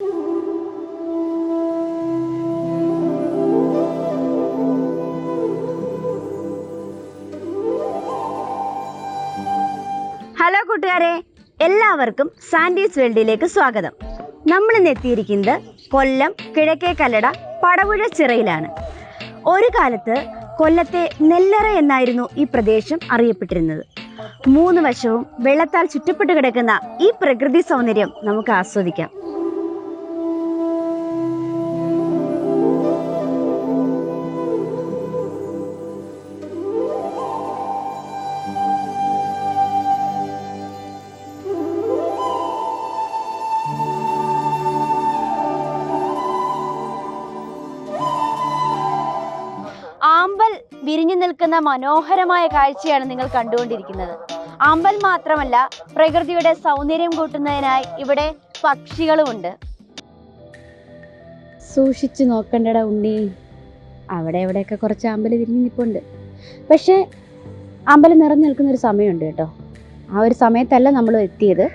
Hello കൂട്ടുകാരെ എല്ലാവർക്കും Sandy's വേൾഡിലേക്ക് സ്വാഗതം. നമ്മൾ ഇന്ന് എത്തിയിരിക്കുന്നത് കൊല്ലം കിഴക്കേ കല്ലട പടവുഴ ചിറയിലാണ്. ഒരു കാലത്ത് കൊല്ലത്തെ നെല്ലറ എന്നായിരുന്നു ഈ പ്രദേശം അറിയപ്പെട്ടിരുന്നത്. മൂന്ന് വശവും വെള്ളത്താൽ ചുറ്റപ്പെട്ട് കിടക്കുന്ന ഈ പ്രകൃതി സൗന്ദര്യം നമുക്ക് ആസ്വദിക്കാം. വിരിഞ്ഞു നിൽക്കുന്ന മനോഹരമായ കാഴ്ചയാണ് നിങ്ങൾ കണ്ടുകൊണ്ടിരിക്കുന്നത്. അമ്പൽ മാത്രമല്ല പ്രകൃതിയുടെ സൗന്ദര്യം കൂട്ടുന്നതിനായി ഇവിടെ പക്ഷികളുമുണ്ട്. സൂക്ഷിച്ചു നോക്കണ്ടട ഉണ്ണി. അവിടെ എവിടെയൊക്കെ കുറച്ച് അമ്പൽ വിരിഞ്ഞു നിൽപ്പുണ്ട്. പക്ഷേ ആമ്പൽ നിറഞ്ഞു നിൽക്കുന്ന ഒരു സമയമുണ്ട് കേട്ടോ. ആ ഒരു സമയത്തല്ല നമ്മൾ എത്തിയത്.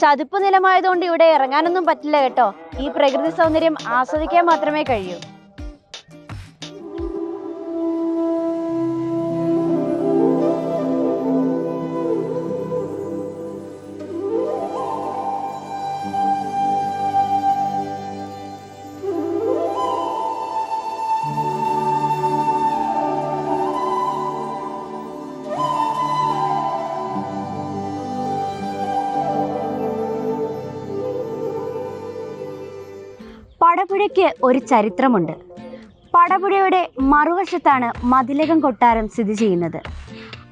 ചതുപ്പ് നിലമായതുകൊണ്ട് ഇവിടെ ഇറങ്ങാനൊന്നും പറ്റില്ല കേട്ടോ. ഈ പ്രകൃതി സൗന്ദര്യം ആസ്വദിക്കാൻ മാത്രമേ കഴിയൂ. പടപുഴയ്ക്ക് ഒരു ചരിത്രമുണ്ട്. പടപുഴയുടെ മറുവശത്താണ് മതിലകം കൊട്ടാരം സ്ഥിതി ചെയ്യുന്നത്.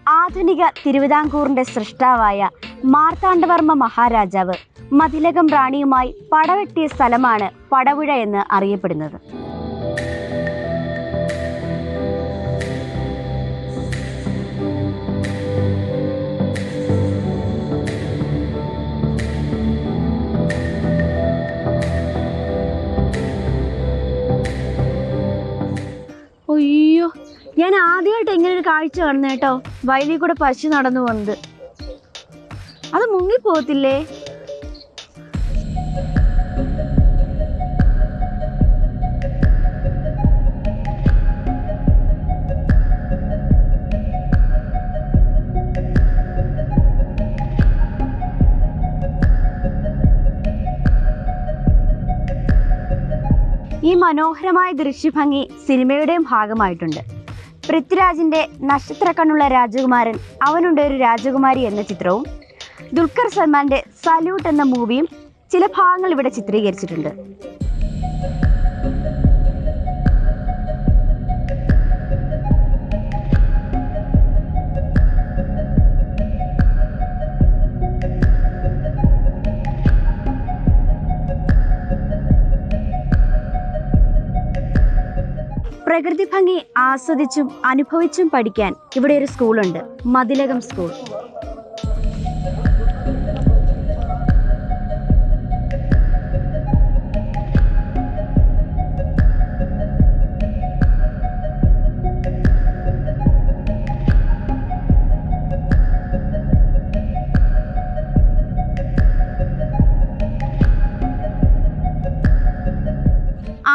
ആധുനിക തിരുവിതാംകൂറിന്റെ സൃഷ്ടാവായ മാർത്താണ്ഡവർമ്മ മഹാരാജാവ് മതിലകം റാണിയുമായി പടവെട്ടിയ സ്ഥലമാണ് പടപുഴ എന്ന് അറിയപ്പെടുന്നത്. ഞാൻ ആദ്യമായിട്ട് ഇങ്ങനെ ഒരു കാഴ്ച കാണുന്ന കേട്ടോ. വയലിൽ കൂടെ പശു നടന്നു പോകുന്നത് അത് മുങ്ങിപ്പോകത്തില്ലേ? ഈ മനോഹരമായ ദൃശ്യഭംഗി സിനിമയുടെയും ഭാഗമായിട്ടുണ്ട്. പൃഥ്വിരാജിന്റെ നക്ഷത്ര കണ്ണുള്ള രാജകുമാരൻ അവനുണ്ട് ഒരു രാജകുമാരി എന്ന ചിത്രവും ദുൽഖർ സൽമാന്റെ സല്യൂട്ട് എന്ന മൂവിയും ചില ഭാഗങ്ങൾ ഇവിടെ ചിത്രീകരിച്ചിട്ടുണ്ട്. പ്രകൃതി ഭംഗി ആസ്വദിച്ചും അനുഭവിച്ചും പഠിക്കാൻ ഇവിടെ ഒരു സ്കൂളുണ്ട്. മതിലകം സ്കൂൾ.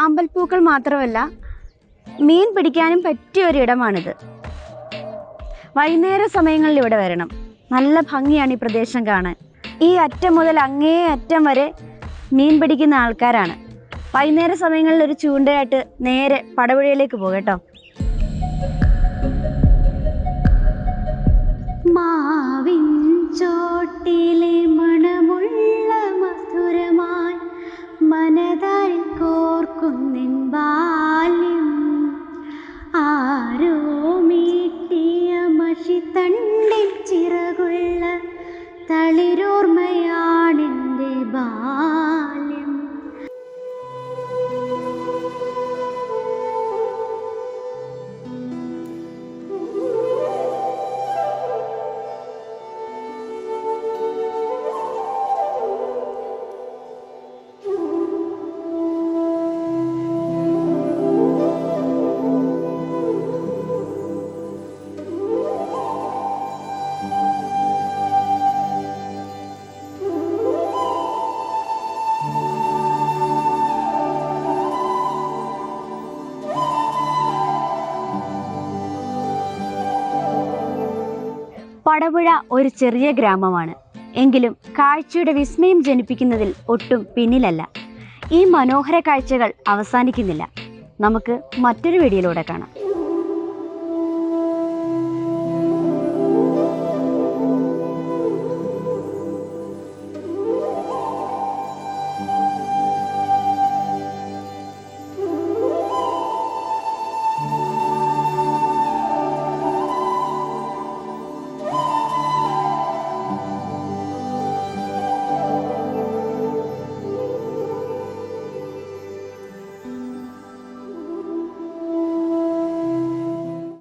ആമ്പൽപ്പൂക്കൾ മാത്രമല്ല മീൻ പിടിക്കാനും പറ്റിയ ഒരു ഇടമാണിത് വൈകുന്നേര സമയങ്ങളിൽ ഇവിടെ വരണം. നല്ല ഭംഗിയാണ് ഈ പ്രദേശം കാണാൻ. ഈ അറ്റം മുതൽ അങ്ങേ അറ്റം വരെ മീൻ പിടിക്കുന്ന ആൾക്കാരാണ്. വൈകുന്നേര സമയങ്ങളിൽ ഒരു ചൂണ്ടയായിട്ട് നേരെ പടപുഴയിലേക്ക് പോകട്ടോ മാവിൻ ചോട്ടിലെ മണമുള്ള തളിരോർമ്മയാണെന്റെ ബാല്യം പടപുഴ ഒരു ചെറിയ ഗ്രാമമാണ്. എങ്കിലും കാഴ്ചയുടെ വിസ്മയം ജനിപ്പിക്കുന്നതിൽ ഒട്ടും പിന്നിലല്ല. ഈ മനോഹര കാഴ്ചകൾ അവസാനിക്കുന്നില്ല. നമുക്ക് മറ്റൊരു വീഡിയോയിലൂടെ കാണാം.